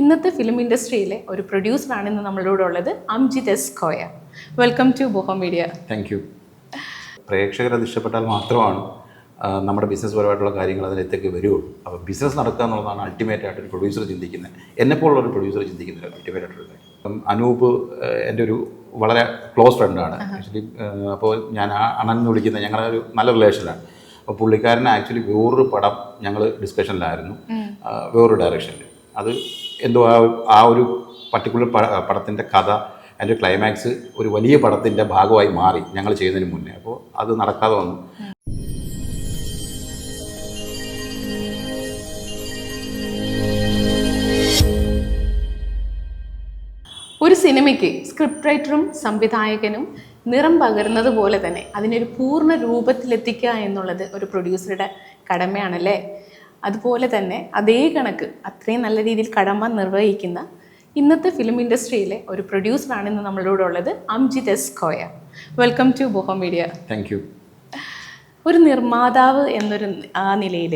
ഇന്നത്തെ ഫിലിം ഇൻഡസ്ട്രിയിലെ ഒരു പ്രൊഡ്യൂസറാണ് ഇന്ന് നമ്മളോട് ഉള്ളത് Amjith S Koya. Welcome to Boho Media thank you പ്രേക്ഷകർ അത് ഇഷ്ടപ്പെട്ടാൽ മാത്രമാണ് നമ്മുടെ ബിസിനസ് പരമായിട്ടുള്ള കാര്യങ്ങൾ അതിലേക്ക് വരുള്ളൂ. അപ്പോൾ ബിസിനസ് നടക്കുക എന്നുള്ളതാണ് അൾട്ടിമേറ്റ് ആയിട്ട് ഒരു പ്രൊഡ്യൂസർ ചിന്തിക്കുന്നത്. എന്നെപ്പോലുള്ള ഒരു പ്രൊഡ്യൂസർ ചിന്തിക്കുന്നില്ല അൾട്ടിമേറ്റ് ആയിട്ടുള്ള കാര്യം. അനൂപ് എന്റെ ഒരു വളരെ ക്ലോസ് ഫ്രണ്ടാണ് ആക്ച്വലി അപ്പോൾ ഞാൻ ആ അണൻ എന്ന് വിളിക്കുന്ന ഞങ്ങളുടെ ഒരു നല്ല റിലേഷനാണ് അപ്പോൾ പുള്ളിക്കാരൻ ആക്ച്വലി വേറൊരു പടം ഞങ്ങൾ ഡിസ്കഷനിലായിരുന്നു വേറൊരു ഡയറക്ഷനിൽ അത് എന്തോ ആ ആ ഒരു പർട്ടിക്കുലർ പടത്തിന്റെ കഥ അതിന്റെ ക്ലൈമാക്സ് ഒരു വലിയ പടത്തിന്റെ ഭാഗമായി മാറി ഞങ്ങൾ ചെയ്യുന്നതിന് മുന്നേ. അപ്പോൾ അത് നടക്കാതെ വന്നു. ഒരു സിനിമയ്ക്ക് സ്ക്രിപ്റ്റ് റൈറ്ററും സംവിധായകനും നിറം പകരുന്നത് പോലെ തന്നെ അതിനൊരു പൂർണ രൂപത്തിലെത്തിക്കുക എന്നുള്ളത് ഒരു പ്രൊഡ്യൂസറുടെ കടമയാണല്ലേ? അതുപോലെ തന്നെ അതേ കണക്ക് അത്രയും നല്ല രീതിയിൽ കടമ നിർവഹിക്കുന്ന ഇന്നത്തെ ഫിലിം ഇൻഡസ്ട്രിയിലെ ഒരു പ്രൊഡ്യൂസറാണ് ഇന്ന് നമ്മളോട് ഉള്ളത് Amjith S Koya. Welcome to Boho Media thank you ഒരു നിർമ്മാതാവ് എന്നൊരു ആ നിലയിൽ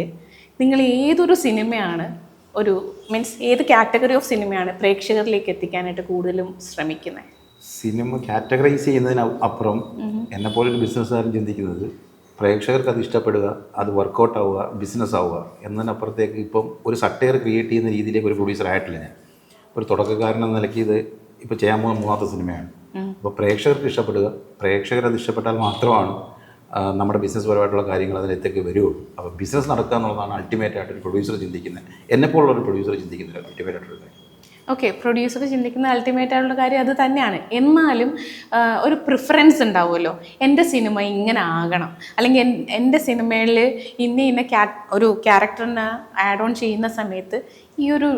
നിങ്ങൾ ഏതൊരു സിനിമയാണ് ഒരു മീൻസ് ഏത് കാറ്റഗറി ഓഫ് സിനിമയാണ് പ്രേക്ഷകരിലേക്ക് എത്തിക്കാനായിട്ട് കൂടുതലും ശ്രമിക്കുന്നത്? സിനിമ കാറ്റഗറൈസ് ചെയ്യുന്നതിന് അപ്പുറം എന്നെപ്പോലെ ഒരു ബിസിനസ്സുകാരൻ ചിന്തിക്കുന്നത് പ്രേക്ഷകർക്ക് അത് ഇഷ്ടപ്പെടുക അത് വർക്കൗട്ട് ആവുക ബിസിനസ് ആവുക എന്നതിനപ്പുറത്തേക്ക് ഇപ്പം ഒരു സട്ടയർ ക്രിയേറ്റ് ചെയ്യുന്ന രീതിയിലേക്ക് ഒരു പ്രൊഡ്യൂസർ ആയിട്ടില്ല ഞാൻ. ഒരു തുടക്കക്കാരൻ എന്ന നിലയ്ക്ക് ഇത് ഇപ്പോൾ ചെയ്യാൻ പോകുന്ന മൂന്നാമത്തെ സിനിമയാണ്. അപ്പോൾ പ്രേക്ഷകർക്ക് ഇഷ്ടപ്പെടുക. പ്രേക്ഷകർ അത് ഇഷ്ടപ്പെട്ടാൽ മാത്രമാണ് നമ്മുടെ ബിസിനസ് പരമായിട്ടുള്ള കാര്യങ്ങൾ അതിലേക്ക് വരുള്ളൂ. അപ്പോൾ ബിസിനസ് നടക്കുക എന്നുള്ളതാണ് അൾട്ടിമേറ്റ് ആയിട്ട് ഒരു പ്രൊഡ്യൂസർ ചിന്തിക്കുന്നത്. എന്നെപ്പോലുള്ള ഒരു പ്രൊഡ്യൂസർ ചിന്തിക്കുന്നില്ല അൾട്ടിമേറ്റ് ആയിട്ടുള്ള കാര്യം. ഓക്കെ പ്രൊഡ്യൂസർ ചിന്തിക്കുന്ന അൾട്ടിമേറ്റ് ആയിട്ടുള്ള കാര്യം അത് തന്നെയാണ്. എന്നാലും ഒരു പ്രിഫറൻസ് ഉണ്ടാവുമല്ലോ. എന്റെ സിനിമ ഇങ്ങനെ ആകണം. അല്ലെങ്കിൽ എന്റെ സിനിമയിൽ ഇന്ന ഇന്ന ക്യാ ഒരു ക്യാരക്ടറിനെ ആഡ് ഓൺ ചെയ്യുന്ന സമയത്ത് ഈ ഒരു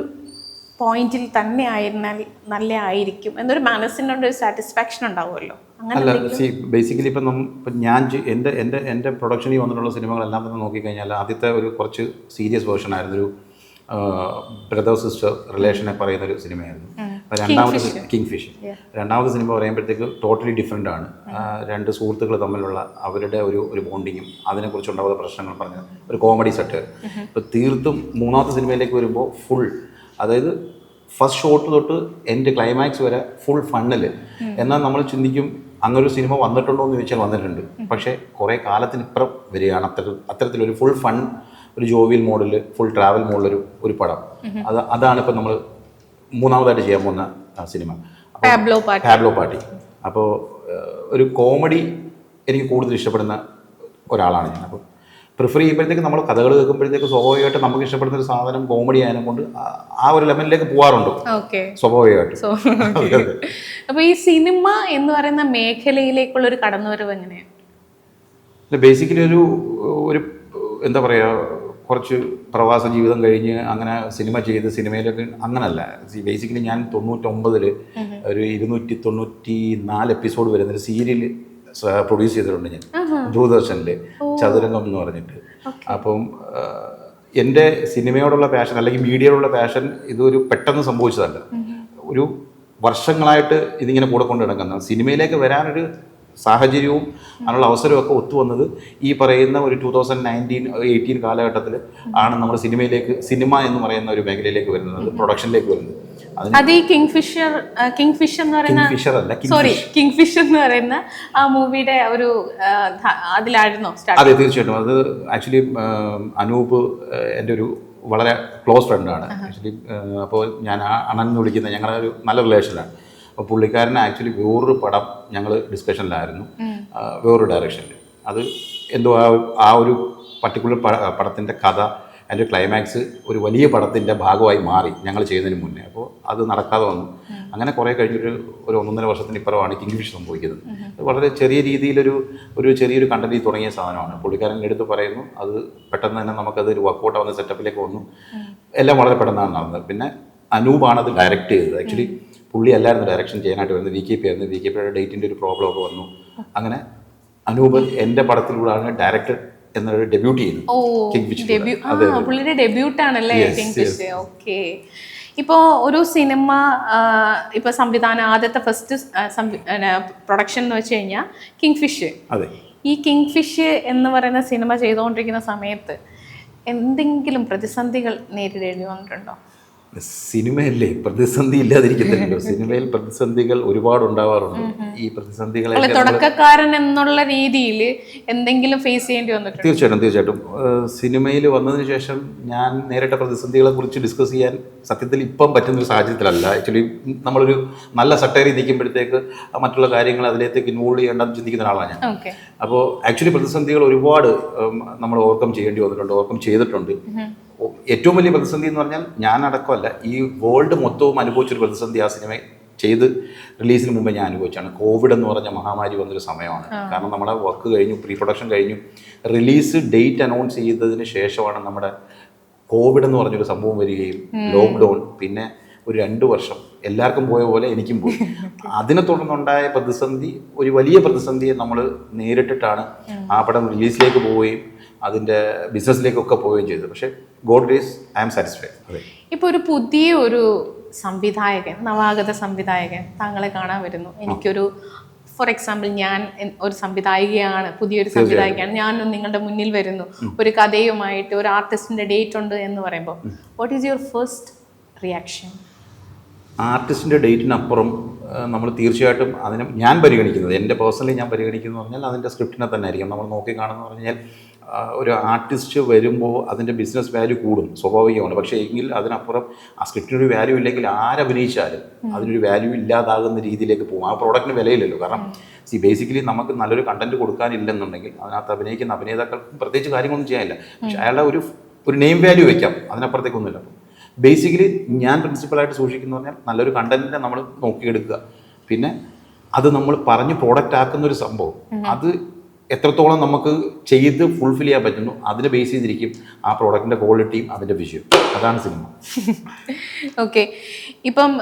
പോയിന്റിൽ തന്നെ ആയിരുന്നാൽ നല്ല ആയിരിക്കും എന്നൊരു മനസ്സിനുള്ള ഒരു സാറ്റിസ്ഫാക്ഷൻ ഉണ്ടാവുമല്ലോ അല്ല സി ബേസിക്കലി ഇപ്പം ഇപ്പം ഞാൻ എന്റെ എന്റെ എന്റെ പ്രൊഡക്ഷനിൽ വന്നിട്ടുള്ള സിനിമകളെല്ലാം തന്നെ നോക്കിക്കഴിഞ്ഞാൽ ആദ്യത്തെ ഒരു കുറച്ച് സീരിയസ് വേർഷൻ ആയിരുന്നു. ഒരു ബ്രദർ സിസ്റ്റർ റിലേഷനെ പറയുന്ന ഒരു സിനിമയായിരുന്നു. രണ്ടാമത്തെ കിങ് ഫിഷ് രണ്ടാമത്തെ സിനിമ പറയുമ്പോഴത്തേക്ക് ടോട്ടലി ഡിഫറെന്റ് ആണ്. രണ്ട് സുഹൃത്തുക്കൾ തമ്മിലുള്ള അവരുടെ ഒരു ഒരു ബോണ്ടിങ്ങും അതിനെക്കുറിച്ചുണ്ടാവുന്ന പ്രശ്നങ്ങൾ പറഞ്ഞ ഒരു കോമഡി സെറ്റ് ഇപ്പോൾ തീർത്തും മൂന്നാമത്തെ സിനിമയിലേക്ക് വരുമ്പോൾ ഫുൾ അതായത് ഫസ്റ്റ് ഷോട്ട് തൊട്ട് എന്റെ ക്ലൈമാക്സ് വരെ ഫുൾ ഫണ്ണിൽ എന്നാൽ നമ്മൾ ചിന്തിക്കും അങ്ങനൊരു സിനിമ വന്നിട്ടുണ്ടോ എന്ന് ചോദിച്ചാൽ വന്നിട്ടുണ്ട്. പക്ഷേ കുറേ കാലത്തിനിപ്പുറം വരികയാണ്. അത്തരം അത്തരത്തിലൊരു ഫുൾ ഫൺ ഒരു ജോവിയൽ മോഡൽ ഫുൾ ട്രാവൽ മോഡിലൊരു ഒരു പടം. അത് അതാണ് ഇപ്പം നമ്മൾ മൂന്നാമതായിട്ട് ചെയ്യാൻ പോകുന്ന സിനിമ. ടാബ്ലോ പാർട്ടി അപ്പോൾ ഒരു കോമഡി എനിക്ക് കൂടുതൽ ഇഷ്ടപ്പെടുന്ന ഒരാളാണ് ഞാൻ. അപ്പോൾ പ്രിഫർ ചെയ്യുമ്പോഴത്തേക്ക് നമ്മൾ കഥകൾ കേൾക്കുമ്പോഴത്തേക്ക് സ്വാഭാവികമായിട്ട് നമുക്ക് ഇഷ്ടപ്പെടുന്ന ഒരു സാധനം കോമഡി ആയതിനെ കൊണ്ട് ആ- ഒരു ലെവലിലേക്ക് പോകാറുണ്ട് സ്വാഭാവികമായിട്ട്. അപ്പോൾ ഈ സിനിമ എന്ന് പറയുന്ന മേഖലയിലേക്കുള്ള ഒരു കടന്നുവരവ് എങ്ങനെയാണ് ബേസിക്കലി ഒരു ഒരു എന്താ പറയുക കുറച്ച് പ്രവാസ ജീവിതം കഴിഞ്ഞ് അങ്ങനെ സിനിമ ചെയ്ത് സിനിമയിലൊക്കെ അങ്ങനല്ല. ബേസിക്കലി ഞാൻ തൊണ്ണൂറ്റൊമ്പതിൽ ഒരു ഇരുന്നൂറ്റി തൊണ്ണൂറ്റി നാല് എപ്പിസോഡ് വരുന്ന ഒരു സീരിയൽ പ്രൊഡ്യൂസ് ചെയ്തിട്ടുണ്ട് ഞാൻ. ദൂരദർശനിൽ ചതുരംഗം എന്ന് പറഞ്ഞിട്ട്. അപ്പം എന്റെ സിനിമയോടുള്ള പാഷൻ അല്ലെങ്കിൽ മീഡിയയോടുള്ള പാഷൻ ഇതൊരു പെട്ടെന്ന് സംഭവിച്ചതല്ല. ഒരു വർഷങ്ങളായിട്ട് ഇതിങ്ങനെ കൂടെ കൊണ്ട് നടക്കുന്ന സിനിമയിലേക്ക് വരാനൊരു സാഹചര്യവും അതിനുള്ള അവസരമൊക്കെ ഒത്തുവന്നത് ഈ പറയുന്ന ഒരു ടൂ തൗസൻഡ് നയന്റീൻ എയ്റ്റീൻ കാലഘട്ടത്തിൽ ആണ് നമ്മൾ സിനിമയിലേക്ക് സിനിമ എന്ന് പറയുന്ന ഒരു മേഖലയിലേക്ക് വരുന്നത് പ്രൊഡക്ഷനിലേക്ക് വരുന്നത്. അത് ഈ കിങ് ഫിഷർ കിങ് ഫിഷ് എന്ന് പറയുന്ന സോറി കിങ് ഫിഷ് എന്ന് പറയുന്ന ആ മൂവിയുടെ ഒരു അതിലായിരുന്നു അതെ തീർച്ചയായിട്ടും. അത് ആക്ച്വലി അനൂപ് എന്റെ ഒരു വളരെ ക്ലോസ് ഫ്രണ്ടാണ് ആക്ച്വലി അപ്പോൾ ഞാൻ അണൻ എന്ന് വിളിക്കുന്ന ഞങ്ങളുടെ ഒരു നല്ല റിലേഷനാണ് അപ്പോൾ പുള്ളിക്കാരൻ ആക്ച്വലി വേറൊരു പടം ഞങ്ങൾ ഡിസ്കഷനിലായിരുന്നു വേറൊരു ഡയറക്ഷനിൽ അത് എന്തോ ആ ആ ഒരു പർട്ടിക്കുലർ പടത്തിന്റെ കഥ അതിന്റെ ക്ലൈമാക്സ് ഒരു വലിയ പടത്തിന്റെ ഭാഗമായി മാറി ഞങ്ങൾ ചെയ്യുന്നതിന് മുന്നേ. അപ്പോൾ അത് നടക്കാതെ വന്നു. അങ്ങനെ കുറേ കഴിഞ്ഞൊരു ഒരു ഒന്നൊന്നര വർഷത്തിന് ഇപ്പുറമാണ് കിങ് ഫിഷ് സംഭവിക്കുന്നത്. അത് വളരെ ചെറിയ രീതിയിലൊരു ഒരു ചെറിയൊരു കണ്ടന്റിൽ തുടങ്ങിയ സാധനമാണ്. പുള്ളിക്കാരൻ അടുത്ത് പറയുന്നു അത് പെട്ടെന്ന് തന്നെ നമുക്കത് ഒരു വർക്കൗട്ട് ആവുന്ന സെറ്റപ്പിലേക്ക് വന്നു. എല്ലാം വളരെ പെട്ടെന്നാണ് നടന്നത്. പിന്നെ അനൂപാണ് അത് ഡയറക്റ്റ് ചെയ്തത്. ആക്ച്വലി പുള്ളി അല്ലായിരുന്നു ഡയറക്ഷൻ ചെയ്യാനായിട്ട് വരുന്നത്. വി കെ പി ആയിരുന്നു. വി കെ പിയുടെ ഡേറ്റിന്റെ ഒരു പ്രോബ്ലം ഒക്കെ വന്നു. അങ്ങനെ അനൂപ് എന്റെ പടത്തിലൂടെയാണ് ഡയറക്ടർ എന്നൊരു ഡെബ്യൂട്ട് ചെയ്യുന്നു പുള്ളിയുടെ ഡെബ്യൂട്ട് ആണല്ലേ ഓക്കെ ഇപ്പോൾ ഒരു സിനിമ ഇപ്പോൾ സംവിധാനം ആദ്യത്തെ ഫസ്റ്റ് പ്രൊഡക്ഷൻ എന്ന് വെച്ച് കഴിഞ്ഞാൽ കിങ് ഫിഷ് അതെ. ഈ കിങ് ഫിഷ് എന്ന് പറയുന്ന സിനിമ ചെയ്തുകൊണ്ടിരിക്കുന്ന സമയത്ത് എന്തെങ്കിലും പ്രതിസന്ധികൾ നേരിടേണ്ടി വന്നിട്ടുണ്ടോ? സിനിമയല്ലേ? പ്രതിസന്ധി ഇല്ലാതിരിക്കത്തില്ലല്ലോ സിനിമയിൽ പ്രതിസന്ധികൾ ഒരുപാട് ഉണ്ടാവാറുണ്ട് ഈ പ്രതിസന്ധികളെ തുടക്കക്കാരൻ എന്നുള്ള രീതിയിൽ എന്തെങ്കിലും ഫേസ് ചെയ്യേണ്ടി വന്നിട്ടുണ്ട്? തീർച്ചയായിട്ടും തീർച്ചയായിട്ടും. സിനിമയിൽ വന്നതിന് ശേഷം ഞാൻ നേരിട്ട പ്രതിസന്ധികളെ കുറിച്ച് ഡിസ്കസ് ചെയ്യാൻ സത്യത്തിൽ ഇപ്പം പറ്റുന്ന ഒരു സാഹചര്യത്തിലല്ല. ആക്ച്വലി നമ്മളൊരു നല്ല സട്ടേറി നിൽക്കുമ്പോഴത്തേക്ക് മറ്റുള്ള കാര്യങ്ങൾ അതിലേക്ക് ഇൻവോൾവ് ചെയ്യേണ്ടെന്ന് ചിന്തിക്കുന്ന ഒരാളാണ് ഞാൻ. അപ്പോൾ ആക്ച്വലി പ്രതിസന്ധികൾ ഒരുപാട് നമ്മൾ ഓവർകം ചെയ്യേണ്ടി വന്നിട്ടുണ്ട് ഓവർകം ചെയ്തിട്ടുണ്ട്. ഏറ്റവും വലിയ പ്രതിസന്ധി എന്ന് പറഞ്ഞാൽ ഞാൻ അടക്കമല്ല ഈ വേൾഡ് മൊത്തവും അനുഭവിച്ചൊരു പ്രതിസന്ധി ആ സിനിമ ചെയ്ത് റിലീസിന് മുമ്പേ ഞാൻ അനുഭവിച്ചാണ് കോവിഡ് എന്ന് പറഞ്ഞ മഹാമാരി വന്നൊരു സമയമാണ്. കാരണം നമ്മുടെ വർക്ക് കഴിഞ്ഞു പ്രീ പ്രൊഡക്ഷൻ കഴിഞ്ഞു. റിലീസ് ഡേറ്റ് അനൗൺസ് ചെയ്തതിന് ശേഷമാണ് നമ്മുടെ കോവിഡ് എന്ന് പറഞ്ഞൊരു സംഭവം വരികയും ലോക്ക്ഡൗൺ പിന്നെ ഒരു രണ്ട് വർഷം എല്ലാവർക്കും പോയ പോലെ എനിക്കും പോയി. അതിനെ തുടർന്നുണ്ടായ പ്രതിസന്ധി ഒരു വലിയ പ്രതിസന്ധിയെ നമ്മൾ നേരിട്ടിട്ടാണ് ആ പടം റിലീസിലേക്ക് പോവുകയും അതിന്റെ ബിസിനസ്സിലേക്കൊക്കെ പോവുകയും ചെയ്തു. പക്ഷേ God is I am satisfied. അതെ. ഇപ്പൊ ഒരു പുതിയ ഒരു സംവിധായകൻ നവാഗത സംവിധായകൻ താങ്കളെ കാണാൻ വരുന്നു. എനിക്കൊരു ഫോർ എക്സാമ്പിൾ ഞാൻ ഒരു സംവിധായികയാണ് പുതിയൊരു സംവിധായികയാണ്. ഞാൻ നിങ്ങളുടെ മുന്നിൽ വരുന്നു. ഒരു കഥയുമായിട്ട് ഒരു ആർട്ടിസ്റ്റിന്റെ ഡേറ്റ് ഉണ്ട് എന്ന് പറയുമ്പോൾ what is your first reaction ആർട്ടിസ്റ്റിന്റെ ഡേറ്റിനപ്പുറം നമ്മൾ തീർച്ചയായിട്ടും അതിനെ ഞാൻ പരിഗണിക്കുന്നത് എന്റെ പേഴ്സണലി ഞാൻ പരിഗണിക്കുന്നത് പറഞ്ഞാൽ അതിന്റെ സ്ക്രിപ്റ്റിനെ തന്നെ ആയിരിക്കും. നമ്മൾ നോക്കി കാണുന്ന പറഞ്ഞാൽ ഒരു ആർട്ടിസ്റ്റ് വരുമ്പോൾ അതിന്റെ ബിസിനസ് വാല്യൂ കൂടും സ്വാഭാവികമാണ്. പക്ഷേ എങ്കിൽ അതിനപ്പുറം ആ സ്ക്രിപ്റ്റിനൊരു വാല്യൂ ഇല്ലെങ്കിൽ ആരഭിനയിച്ചാലും അതിനൊരു വാല്യൂ ഇല്ലാതാകുന്ന രീതിയിലേക്ക് പോകും. ആ പ്രോഡക്റ്റിന് വിലയില്ലല്ലോ. കാരണം സി ബേസിക്കലി നമുക്ക് നല്ലൊരു കണ്ടന്റ് കൊടുക്കാനില്ലെന്നുണ്ടെങ്കിൽ അതിനകത്ത് അഭിനയിക്കുന്ന അഭിനേതാക്കൾക്ക് പ്രത്യേകിച്ച് കാര്യങ്ങളൊന്നും ചെയ്യാനില്ല. പക്ഷേ അയാളുടെ ഒരു ഒരു നെയിം വാല്യൂ വെക്കാം. അതിനപ്പുറത്തേക്കൊന്നുമില്ല. ബേസിക്കലി ഞാൻ പ്രിൻസിപ്പളായിട്ട് സൂക്ഷിക്കുന്ന പറഞ്ഞാൽ നല്ലൊരു കണ്ടന്റിനെ നമ്മൾ നോക്കിയെടുക്കുക. പിന്നെ അത് നമ്മൾ പറഞ്ഞ് പ്രോഡക്റ്റ് ആക്കുന്ന ഒരു സംഭവം അത് എത്രത്തോളം നമുക്ക് ചെയ്ത് ഫുൾഫിൽ ചെയ്യാൻ പറ്റുന്നു അതിനെ ബേസ് ചെയ്തിരിക്കും ആ പ്രോഡക്റ്റിന്റെ ക്വാളിറ്റിയും അതിന്റെ വിഷയം അതാണ് സിനിമ ഓക്കെ ഇപ്പം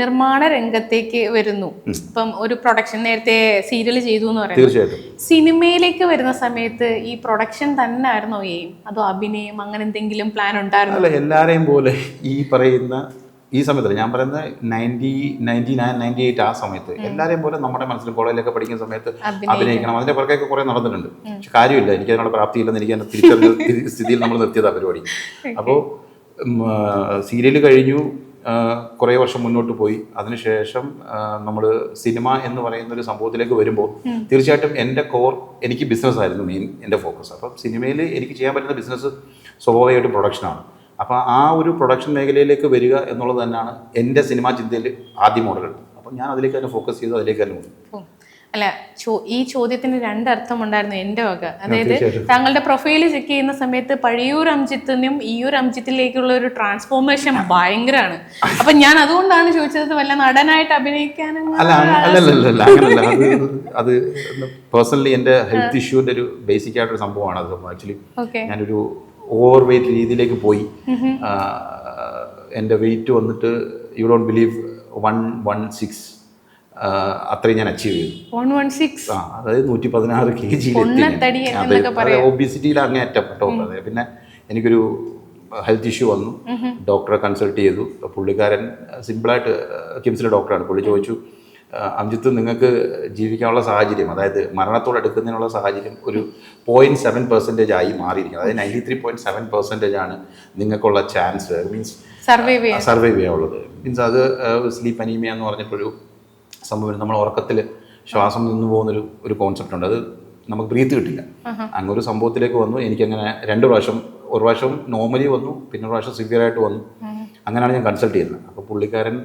നിർമ്മാണ രംഗത്തേക്ക് വരുന്നു. ഇപ്പം ഒരു പ്രൊഡക്ഷൻ നേരത്തെ സീരിയൽ ചെയ്തു എന്ന് പറയുന്നത്. തീർച്ചയായിട്ടും. സിനിമയിലേക്ക് വരുന്ന സമയത്ത് ഈ പ്രൊഡക്ഷൻ തന്നെ ആയിരുന്നോ എയിം അതോ അഭിനയം അങ്ങനെ എന്തെങ്കിലും പ്ലാൻ ഉണ്ടായിരുന്നു? അല്ല എല്ലാവരെയും പോലെ ഈ പറയുന്ന ഈ സമയത്ത് ഞാൻ പറയുന്നത് ninety ninety nine ninety eight ആ സമയത്ത് എല്ലാവരെയും പോലെ നമ്മുടെ മനസ്സിൽ കോളേജിലൊക്കെ പഠിക്കുന്ന സമയത്ത് അഭിനയിക്കണം. അതിന്റെ പുറകെയൊക്കെ കുറെ നടന്നിട്ടുണ്ട്. പക്ഷെ കാര്യമില്ല. എനിക്ക് അതിനുള്ള പ്രാപ്തിയില്ലെന്ന് എനിക്ക് തിരിച്ചറിഞ്ഞ സ്ഥിതിയിൽ നമ്മൾ നിർത്തിയതാണ് പരിപാടി. അപ്പോൾ സീരിയൽ കഴിഞ്ഞു. കുറേ വർഷം മുന്നോട്ട് പോയി. അതിനുശേഷം നമ്മൾ സിനിമ എന്ന് പറയുന്ന ഒരു സംഭവത്തിലേക്ക് വരുമ്പോൾ തീർച്ചയായിട്ടും എന്റെ കോർ എനിക്ക് ബിസിനസ് ആയിരുന്നു മെയിൻ എന്റെ ഫോക്കസ് അപ്പം സിനിമയിൽ എനിക്ക് ചെയ്യാൻ പറ്റുന്ന ബിസിനസ് സ്വാഭാവികമായിട്ടും പ്രൊഡക്ഷനാണ് അപ്പോൾ ആ ഒരു പ്രൊഡക്ഷൻ മേഖലയിലേക്ക് വരിക എന്നുള്ളത് തന്നെയാണ് എന്റെ സിനിമാ ചിന്തയിൽ ആദ്യം മോഡൽ അപ്പോൾ ഞാൻ അതിലേക്ക് തന്നെ ഫോക്കസ് ചെയ്ത് അതിലേക്ക് തന്നെ പോകും. അല്ല ചോ- ഈ ചോദ്യത്തിന് രണ്ടർത്ഥം ഉണ്ടായിരുന്നു എന്റെ വക. അതായത്. താങ്കളുടെ പ്രൊഫൈൽ ചെക്ക് ചെയ്യുന്ന സമയത്ത് പഴയൂർ അംജിത്തിനും ഈ ഒരു അംജിത്തിലേക്കുള്ള ഒരു ട്രാൻസ്ഫോർമേഷൻ ഭയങ്കരമാണ് അപ്പൊ ഞാൻ അതുകൊണ്ടാണ് ചോദിച്ചത് വല്ല നടനായിട്ട് അഭിനയിക്കാനും അത് പേഴ്സണലി എന്റെ ഹെൽത്ത് ഇഷ്യൂവിന്റെ ഒരു ബേസിക് ആയിട്ടൊരു സംഭവമാണ് അത്. ആക്ച്വലി ഞാനൊരു ഓവർ വെയിറ്റ് രീതിയിലേക്ക് പോയി. എന്റെ വെയിറ്റ് വന്നിട്ട് you don't believe one one six അത്രയും ഞാൻ അച്ചീവ് ചെയ്തു. ആ അതായത് നൂറ്റി പതിനാറ് കെ ജി ഒബിസിറ്റിയിൽ അങ്ങേ അറ്റപ്പെട്ടോ അതെ പിന്നെ എനിക്കൊരു ഹെൽത്ത് ഇഷ്യൂ വന്നു. ഡോക്ടറെ കൺസൾട്ട് ചെയ്തു. പുള്ളിക്കാരൻ സിമ്പിളായിട്ട് കിംസിലെ ഡോക്ടറാണ് പുള്ളി ചോദിച്ചു "ആ, അംജിത്ത് നിങ്ങൾക്ക് ജീവിക്കാനുള്ള സാഹചര്യം അതായത് മരണത്തോട് എടുക്കുന്നതിനുള്ള സാഹചര്യം ഒരു പോയിന്റ് സെവൻ പെർസെന്റേജ് ആയി മാറിയിരിക്കുന്നത് അതായത് ninety three point seven percentage ആണ് നിങ്ങൾക്കുള്ള ചാൻസ് മീൻസ് സർവൈവ് സർവൈവ് ചെയ്യാനുള്ളത് മീൻസ് അത് സ്ലീപ്പ് അനീമിയ എന്ന് പറഞ്ഞിട്ടൊരു സംഭവം നമ്മൾ ഉറക്കത്തിൽ ശ്വാസം നിന്നു പോകുന്നൊരു ഒരു കോൺസെപ്റ്റ് ഉണ്ട്. അത് നമുക്ക് ബ്രീത്ത് കിട്ടില്ല. അങ്ങനെ ഒരു സംഭവത്തിലേക്ക് വന്നു. എനിക്കങ്ങനെ രണ്ട് പ്രാവശ്യം ഒരു പ്രാവശ്യം നോർമലി വന്നു പിന്നെ ഒരു പ്രാവശ്യം സിവിയർ ആയിട്ട് വന്നു. അങ്ങനെയാണ് ഞാൻ കൺസൾട്ട് ചെയ്യുന്നത്. അപ്പോൾ പുള്ളിക്കാരൻ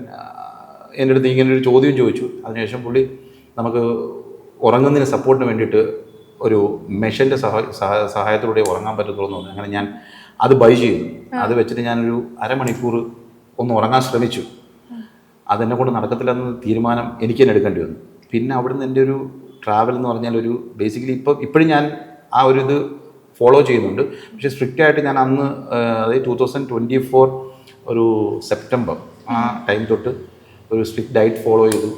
എന്റെ അടുത്ത് ഇങ്ങനെ ഒരു ചോദ്യം ചോദിച്ചു. അതിനുശേഷം പുള്ളി നമുക്ക് ഉറങ്ങുന്നതിന് സപ്പോർട്ടിന് വേണ്ടിയിട്ട് ഒരു മെഷീന്റെ സഹ സഹായത്തിലൂടെ ഉറങ്ങാൻ പറ്റത്തുള്ളൂ എന്ന് പറഞ്ഞു. അങ്ങനെ ഞാൻ അത് ബൈ ചെയ്തു അത് വെച്ചിട്ട് ഞാനൊരു അരമണിക്കൂർ ഒന്ന് ഉറങ്ങാൻ ശ്രമിച്ചു. അതെന്നെ കൊണ്ട് നടക്കത്തില്ലെന്ന തീരുമാനം എനിക്ക് തന്നെ എടുക്കേണ്ടി വന്നു. പിന്നെ അവിടുന്ന് എന്റെ ഒരു ട്രാവൽ എന്ന് പറഞ്ഞാൽ ഒരു ബേസിക്കലി ഇപ്പം ഇപ്പോഴും ഞാൻ ആ ഒരു ഇത് ഫോളോ ചെയ്യുന്നുണ്ട്. പക്ഷേ സ്ട്രിക്റ്റ് ആയിട്ട് ഞാൻ അന്ന് അതായത് ടൂ തൗസൻഡ് ട്വന്റി ഫോർ ഒരു സെപ്റ്റംബർ ആ ടൈം തൊട്ട് ഒരു സ്ട്രിക്റ്റ് ഡയറ്റ് ഫോളോ ചെയ്തു.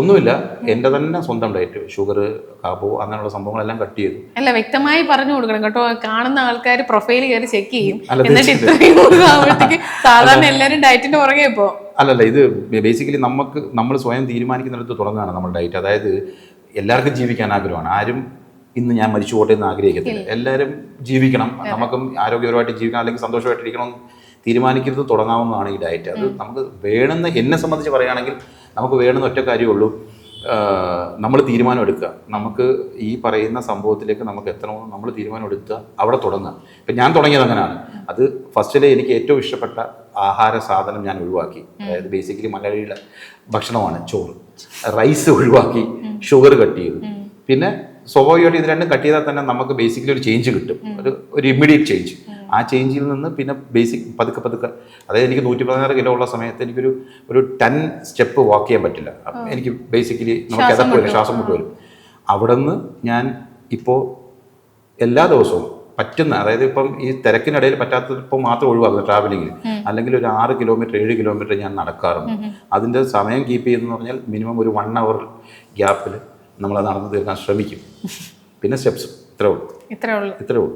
ഒന്നുമില്ല. എന്റെ തന്നെ സ്വന്തം ഡയറ്റ് ഷുഗർ കാപ്പോ അങ്ങനെയുള്ള സംഭവങ്ങളെല്ലാം കട്ട് ചെയ്തു. അല്ല വ്യക്തമായി പറഞ്ഞു കൊടുക്കണം കേട്ടോ. കാണുന്ന ആൾക്കാർ പ്രൊഫൈൽ കയറി ചെക്ക് ചെയ്യും. അല്ല, എന്നിട്ട് ഇത്രയും സാധാരണ എല്ലാവരും ഡയറ്റിന്റെ പുറകെ ഇപ്പോ? അല്ലല്ല ഇത് ബേസിക്കലി നമുക്ക് നമ്മൾ സ്വയം തീരുമാനിക്കുന്നിടത്ത് തുടങ്ങുകയാണ് നമ്മുടെ ഡയറ്റ് അതായത് എല്ലാവർക്കും ജീവിക്കാൻ ആഗ്രഹമാണ്. ആരും ഇന്ന് ഞാൻ മരിച്ചു പോട്ടെ എന്ന് ആഗ്രഹിക്കത്തില്ല. എല്ലാവരും ജീവിക്കണം. നമുക്കും ആരോഗ്യപരമായിട്ട് ജീവിക്കണം അല്ലെങ്കിൽ സന്തോഷമായിട്ടിരിക്കണം എന്ന് തീരുമാനിക്കുന്നത് തുടങ്ങാവുന്നതാണ് ഈ ഡയറ്റ് അത് നമുക്ക് വേണമെന്ന് എന്നെ സംബന്ധിച്ച് പറയുകയാണെങ്കിൽ നമുക്ക് വേണമെന്ന് ഒറ്റ കാര്യമുള്ളൂ നമ്മൾ തീരുമാനം എടുക്കുക നമുക്ക് ഈ പറയുന്ന സംഭവത്തിലേക്ക് നമുക്ക് എത്തണമെന്ന് നമ്മൾ തീരുമാനം എടുക്കുക അവിടെ തുടങ്ങുക. ഇപ്പം ഞാൻ തുടങ്ങിയത് അങ്ങനെയാണ്. അത് ഫസ്റ്റിലെ എനിക്ക് ഏറ്റവും ഇഷ്ടപ്പെട്ട ആഹാര സാധനം ഞാൻ ഒഴിവാക്കി. അതായത് ബേസിക്കലി മലയാളിയുടെ ഭക്ഷണമാണ് ചോറ്. റൈസ് ഒഴിവാക്കി ഷുഗർ കട്ട് ചെയ്തു. പിന്നെ സ്വാഭാവികമായിട്ട് ഇത് രണ്ടും കട്ട് ചെയ്താൽ തന്നെ നമുക്ക് ബേസിക്കലി ഒരു ചേഞ്ച് കിട്ടും. ഒരു ഒരു ഇമ്മീഡിയറ്റ് ചേഞ്ച് ആ ചേഞ്ചിൽ നിന്ന് പിന്നെ ബേസിക് പതുക്കെ പതുക്കെ അതായത് എനിക്ക് നൂറ്റി പതിനാറ് കിലോ ഉള്ള സമയത്ത് എനിക്കൊരു ഒരു ടെൻ സ്റ്റെപ്പ് വാക്ക് ചെയ്യാൻ പറ്റില്ല. എനിക്ക് ബേസിക്കലി നമുക്ക് കിതപ്പ് വരും ശ്വാസം മുട്ട് വരും. അവിടെ നിന്ന് ഞാൻ ഇപ്പോൾ എല്ലാ ദിവസവും പറ്റുന്ന അതായത് ഇപ്പം ഈ തിരക്കിനിടയിൽ പറ്റാത്തപ്പോൾ മാത്രം ഒഴിവാക്കുന്നത് ട്രാവലിങ്ങിൽ അല്ലെങ്കിൽ ഒരു ആറ് കിലോമീറ്റർ ഏഴ് കിലോമീറ്റർ ഞാൻ നടക്കാറുണ്ട്. അതിന്റെ സമയം കീപ്പ് ചെയ്യുന്നതെന്ന് പറഞ്ഞാൽ മിനിമം ഒരു വൺ അവർ ഗ്യാപ്പിൽ നമ്മൾ നടന്നു തീർക്കാൻ ശ്രമിക്കും. പിന്നെ സ്റ്റെപ്സ് ഇത്രേ ഉള്ളൂ. ഇത്രേ ഉള്ളൂ. ഇത്രേ ഉള്ളൂ.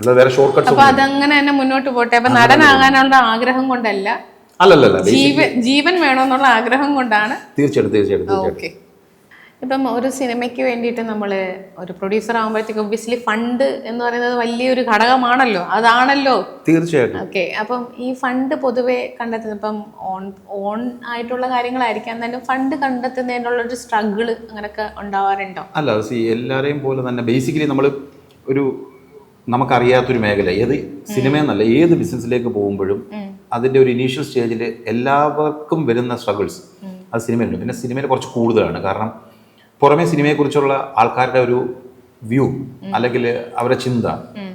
വേറെ ഷോർട്ട് കട്ട്സ് അപ്പൊ അതങ്ങനെ തന്നെ മുന്നോട്ട് പോട്ടെ. അപ്പൊ നടനാകാനുള്ള ആഗ്രഹം കൊണ്ടല്ല. അല്ലല്ലല്ല ജീവൻ ജീവൻ വേണമെന്നുള്ള ആഗ്രഹം കൊണ്ടാണ്. തീർച്ചയായിട്ടും തീർച്ചയായിട്ടും തീർച്ചയായിട്ടും. ഓക്കെ. ഇപ്പം ഒരു സിനിമയ്ക്ക് വേണ്ടിയിട്ട് നമ്മൾ ഒരു പ്രൊഡ്യൂസർ ആകുമ്പോഴത്തേക്ക് ഒബ്വിയസ്ലി ഫണ്ട് എന്ന് പറയുന്നത് വലിയൊരു ഘടകമാണല്ലോ. അതാണല്ലോ. തീർച്ചയായിട്ടും. ഓക്കെ. അപ്പം ഈ ഫണ്ട് പൊതുവെ കണ്ടെത്തുന്നത് ഇപ്പം ഓൺ ഓൺ ആയിട്ടുള്ള കാര്യങ്ങളായിരിക്കാം. തന്നെ ഫണ്ട് കണ്ടെത്തുന്നതിനുള്ള ഒരു സ്ട്രഗിൾ അങ്ങനെയൊക്കെ ഉണ്ടാവാറുണ്ടോ? അല്ല എല്ലാവരെയും പോലെ തന്നെ ബേസിക്കലി നമ്മൾ ഒരു നമുക്കറിയാത്തൊരു മേഖല. ഏത് സിനിമ എന്നല്ല ഏത് ബിസിനസ്സിലേക്ക് പോകുമ്പോഴും അതിന്റെ ഒരു ഇനീഷ്യൽ സ്റ്റേജിൽ എല്ലാവർക്കും വരുന്ന സ്ട്രഗിൾസ് അത് സിനിമയിലുണ്ട്. പിന്നെ സിനിമയിൽ കുറച്ച് കൂടുതലാണ്. കാരണം പുറമേ സിനിമയെക്കുറിച്ചുള്ള ആൾക്കാരുടെ ഒരു വ്യൂ അല്ലെങ്കിൽ അവരുടെ ചിന്ത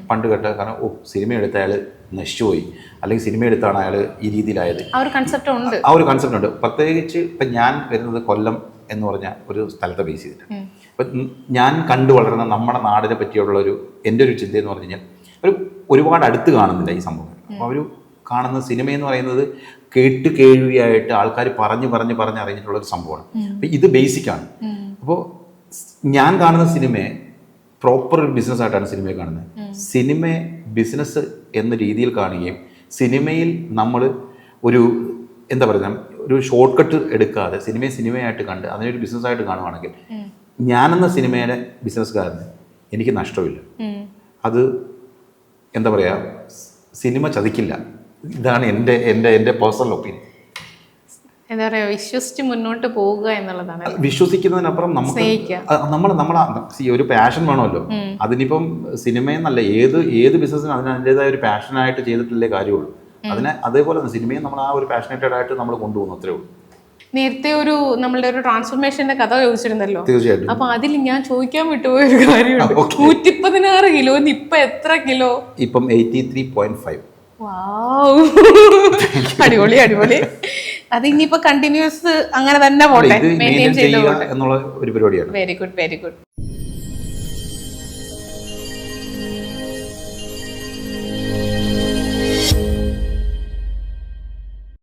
പണ്ട് കേട്ട കാരണം ഓ സിനിമ എടുത്ത അയാൾ നശിച്ചുപോയി. അല്ലെങ്കിൽ സിനിമ എടുത്താണ് അയാൾ ഈ രീതിയിലായത്. ആ ഒരു കൺസെപ്റ്റ് ഉണ്ട്. ആ ഒരു കൺസെപ്റ്റ് ഉണ്ട്. പ്രത്യേകിച്ച് ഇപ്പം ഞാൻ വരുന്നത് കൊല്ലം എന്ന് പറഞ്ഞ ഒരു സ്ഥലത്തെ ബേസ് ചെയ്തിട്ട് അപ്പം ഞാൻ കണ്ടു വളർന്ന നമ്മുടെ നാടിനെ പറ്റിയുള്ള ഒരു എന്റെ ഒരു ചിന്ത എന്ന് പറഞ്ഞു കഴിഞ്ഞാൽ ഒരു ഒരുപാട് അടുത്ത് കാണുന്നില്ല ഈ സംഭവം. അപ്പോൾ അവർ കാണുന്ന സിനിമ എന്ന് പറയുന്നത് കേട്ട് കേൾവിയായിട്ട് ആൾക്കാർ പറഞ്ഞ് പറഞ്ഞ് പറഞ്ഞ് അറിഞ്ഞിട്ടുള്ള ഒരു സംഭവമാണ്. അപ്പം ഇത് ബേസിക്കാണ് അപ്പോൾ ഞാൻ കാണുന്ന സിനിമയെ പ്രോപ്പർ ഒരു ബിസിനസ്സായിട്ടാണ് സിനിമയെ കാണുന്നത്. സിനിമ ബിസിനസ് എന്ന രീതിയിൽ കാണുകയും സിനിമയിൽ നമ്മൾ ഒരു എന്താ പറയുക ഒരു ഷോർട്ട് കട്ട് എടുക്കാതെ സിനിമയെ സിനിമയായിട്ട് കണ്ട് അതിനൊരു ബിസിനസ്സായിട്ട് കാണുവാണെങ്കിൽ ഞാനെന്ന സിനിമയുടെ ബിസിനസ്സുകാരന് എനിക്ക് നഷ്ടമില്ല. അത് എന്താ പറയുക സിനിമ ചതിക്കില്ല. ഇതാണ് എന്റെ എന്റെ എന്റെ പേഴ്സണൽ ഒപ്പീനിയൻ. എന്താ പറയുക വിശ്വസിച്ച് മുന്നോട്ട് പോവുക എന്നുള്ളതാണ്. വിശ്വസിക്കുന്നതിനപ്പുറം നമുക്ക് നമ്മൾ നമ്മൾ ഒരു പാഷൻ വേണമല്ലോ. അതിനിപ്പം സിനിമയെന്നല്ല ഏത് ഏത് ബിസിനസ്സിനും അതിന് അതിന്റെതായ ഒരു പാഷനായിട്ട് ചെയ്തിട്ടുള്ള കാര്യമുള്ളൂ. അതിനെ അതേപോലെ തന്നെ സിനിമയും നമ്മൾ ആ ഒരു പാഷനേറ്റഡ് ആയിട്ട് നമ്മൾ കൊണ്ടുപോകുന്നു അത്രേ ഉള്ളൂ. നേരത്തെ ഒരു നമ്മളുടെ ഒരു ട്രാൻസ്ഫോർമേഷന്റെ കഥ ചോദിച്ചിരുന്നല്ലോ. തീർച്ചയായിട്ടും. അപ്പൊ അതിൽ ഞാൻ ചോദിക്കാൻ വിട്ടുപോയ ഒരു കാര്യമുണ്ട് നൂറ്റി പതിനാറ് കിലോ ഇപ്പൊ എത്ര കിലോ? ഇപ്പം എയ്റ്റി ത്രീ പോയിന്റ് ഫൈവ് അടിപൊളി അടിപൊളി. അത് ഇനിയിപ്പോ കണ്ടിന്യൂസ് അങ്ങനെ തന്നെ പോട്ടെ. എന്നുള്ള ഒരു പരിപാടിയാണ്. Very good very good